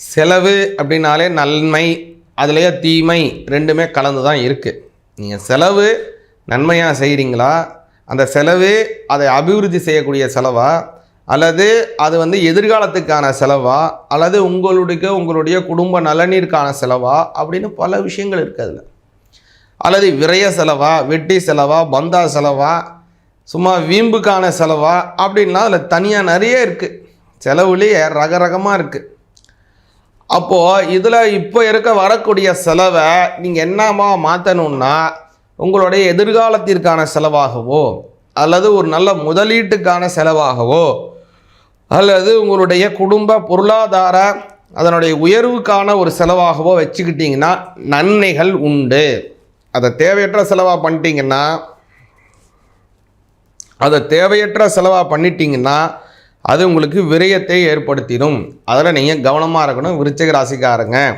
செலவு அப்படின்னாலே நன்மை அதுலேயே தீமை ரெண்டுமே கலந்து தான் இருக்குது நீங்கள் செலவு நன்மையாக செய்கிறீங்களா அந்த செலவு அதை அபிவிருத்தி செய்யக்கூடிய செலவா? அல்லது அது வந்து எதிர்காலத்துக்கான செலவா? அல்லது உங்களுடைய உங்களுடைய குடும்ப நலனிற்கான செலவா? அப்படின்னு பல விஷயங்கள் இருக்குது அதில். அல்லது விரய செலவா வெட்டி செலவா பந்தா செலவா சும்மா வீம்புக்கான செலவா? அப்படின்லாம் அதில் தனியாக நிறைய இருக்குது செலவுலேயே ரக ரகமாக இருக்குது அப்போது இதில் இப்போ இருக்க வரக்கூடிய செலவை நீங்கள் என்னமா மாற்றணும்னா உங்களுடைய எதிர்காலத்திற்கான செலவாகவோ அல்லது ஒரு நல்ல முதலீட்டுக்கான செலவாகவோ அல்லது உங்களுடைய குடும்ப பொருளாதார அதனுடைய உயர்வுக்கான ஒரு செலவாகவோ வச்சுக்கிட்டிங்கன்னா நன்மைகள் உண்டு. அதை தேவையற்ற செலவாக பண்ணிட்டீங்கன்னா அதை தேவையற்ற செலவாக பண்ணிட்டீங்கன்னா அது உங்களுக்கு விரயத்தை ஏற்படுத்திடும். அதில் நீங்கள் கவனமாக இருக்கணும். விருச்சிக ராசிக்காரங்க.